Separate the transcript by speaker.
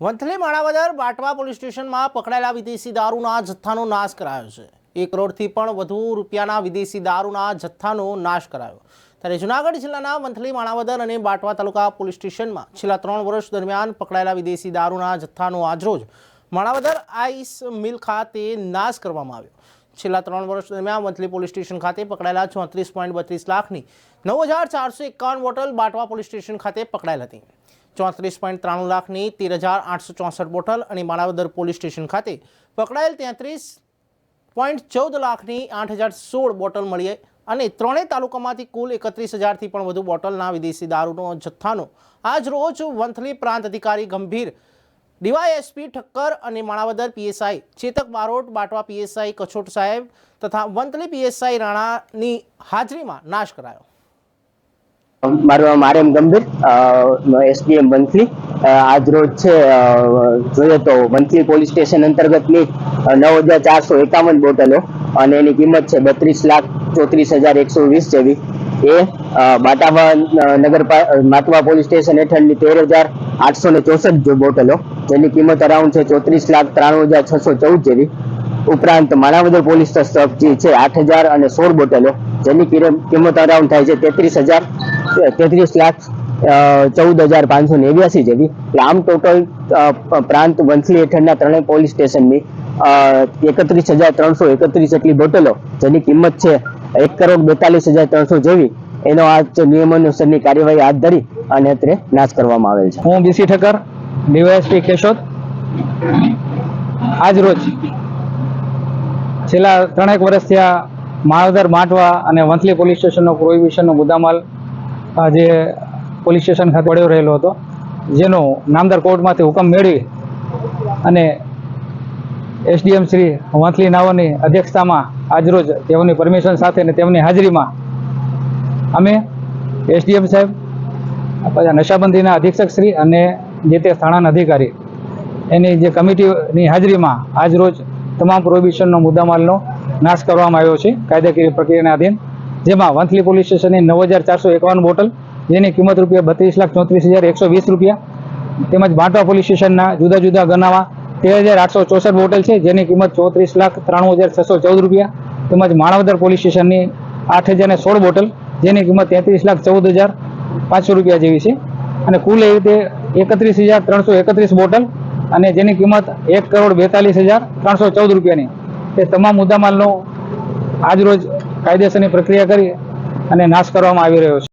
Speaker 1: Vanthali Manavadar Batwa police સ્ટેશનમાં પકડાયેલા વિદેશી દારૂના જથ્થાનો નાશ કરાયો છે. એક કરોડથી પણ વધુ રૂપિયાના વિદેશી દારૂના જથ્થાનો નાશ કરાયો. ત્યારે જુનાગઢ જિલ્લાના વંથલી માણાવદર અને બાટવા તાલુકા પોલીસ સ્ટેશનમાં છેલ્લા ત્રણ વર્ષ દરમિયાન પકડાયેલા વિદેશી દારૂના જથ્થાનો આજરોજ માણાવદર આઈસ મિલ ખાતે નાશ કરવામાં આવ્યો. છેલ્લા ત્રણ વર્ષ દરમિયાન વંથલી પોલીસ સ્ટેશન ખાતે પકડાયેલા ચોત્રીસ પોઈન્ટ બત્રીસ લાખની નવ હજાર ચારસો એકાવન બોટલ બાટવા પોલીસ સ્ટેશન ખાતે પકડાયેલ હતી. ચોત્રીસ પોઈન્ટ ત્રાણું લાખની તેર હજાર આઠસો ચોસઠ બોટલ અને માણાવદર પોલીસ સ્ટેશન ખાતે પકડાયેલ તેત્રીસ પોઈન્ટ ચૌદ લાખની આઠ હજાર સોળ બોટલ મળી અને ત્રણેય તાલુકામાંથી કુલ એકત્રીસ હજારથી પણ વધુ બોટલના વિદેશી દારૂનો જથ્થાનો આજ રોજ વંથલી પ્રાંત અધિકારી ગંભીર ડીવાયએસપી ઠક્કર અને માણાવદર પીએસઆઈ, ચેતક બારોટ બાટવા પીએસઆઈ કછોટ સાહેબ તથા વંતલી પીએસઆઈ રાણાની હાજરીમાં નાશ કરાયો.
Speaker 2: મારું નામ આર્યમ ગંભીર એસડીએમ મંથલી આજ રોજ છે જોઈએ તો મંથલી પોલીસ સ્ટેશન અંતર્ગતની નવ હજાર ચારસો એકાવન બોટલો અને એની કિંમત છે બત્રીસ લાખ ચોત્રીસ હજાર એકસો વીસ જેવી એ બાટાવા નગર માતવા પોલીસ સ્ટેશન હેઠળની તેર હજાર આઠસો ને ચોસઠ જો બોટલો, જેની કિંમત અરાઉન્ડ છે ચોત્રીસ લાખ ત્રાણું હજાર છસો ચૌદ જેવી. ઉપરાંત માણાવદર પોલીસ સ્ટોક જે છે આઠ હજાર અને સોળ બોટલો, જેની કિંમત અરાઉન્ડ થાય છે તેત્રીસ હજાર તેત્રીસ લાખ ચૌદ હજાર પાંચસો નેવ્યાસી જેવી. એટલે આમ ટોટલ પ્રાંત વંથલી હેઠળના ત્રણેય પોલીસ સ્ટેશનની એકત્રીસ હજાર ત્રણસો એકત્રીસ જેટલી બોટલો, જેની કિંમત છે એક કરોડ બેતાલીસ હજાર ત્રણસો જેવી એનો આજ નિયમાનુસારની કાર્યવાહી હાથ ધરી અને અત્રે નાશ કરવામાં આવેલ છે.
Speaker 3: હું બીસી ઠક્કર, ડીવાયએસપી કેશોદ. આજ રોજ છેલ્લા ત્રણેક વર્ષથી આ માળધર માટવા અને વંથલી પોલીસ સ્ટેશનનો પ્રોહિબિશનનો મુદ્દામાલ જે પોલીસ સ્ટેશન ખાતે પડ્યો રહેલો હતો, જેનો નામદાર કોર્ટમાંથી હુકમ મેળવી અને એસડીએમ શ્રી વંથલી નાવરની અધ્યક્ષતામાં આજરોજ તેઓની પરમિશન સાથે અને તેમની હાજરીમાં અમે એસડીએમ સાહેબ નશાબંધીના અધિક્ષક શ્રી અને જે તે સ્થાનાના અધિકારી, એની જે કમિટીની હાજરીમાં આજ રોજ તમામ પ્રોહિબિશનનો મુદ્દામાલનો નાશ કરવામાં આવ્યો છે, કાયદાકીય પ્રક્રિયાના આધીન, જેમાં વંથલી પોલીસ સ્ટેશનની નવ હજાર ચારસો એકાવન બોટલ, જેની કિંમત રૂપિયા બત્રીસ લાખ ચોત્રીસ હજાર એકસો વીસ રૂપિયા, તેમજ બાંટવા પોલીસ સ્ટેશનના જુદા જુદા ગનામાં તેર હજાર આઠસો ચોસઠ બોટલ છે, જેની કિંમત ચોત્રીસ લાખ ત્રાણું હજાર છસો ચૌદ રૂપિયા. તેમજ માણાવદર પોલીસ સ્ટેશનની આઠ હજાર સોળ બોટલ, જેની કિંમત તેત્રીસ લાખ ચૌદ હજાર પાંચસો રૂપિયા જેવી છે. અને કુલ એ રીતે એકત્રીસ હજાર ત્રણસો એકત્રીસ બોટલ અને જેની કિંમત એક કરોડ બેતાલીસ હજાર ત્રણસો ચૌદ રૂપિયાની. તે તમામ મુદ્દામાલનો આજરોજ કાયદેસરની પ્રક્રિયા કરી અને નાશ કરવામાં આવી રહ્યો છે.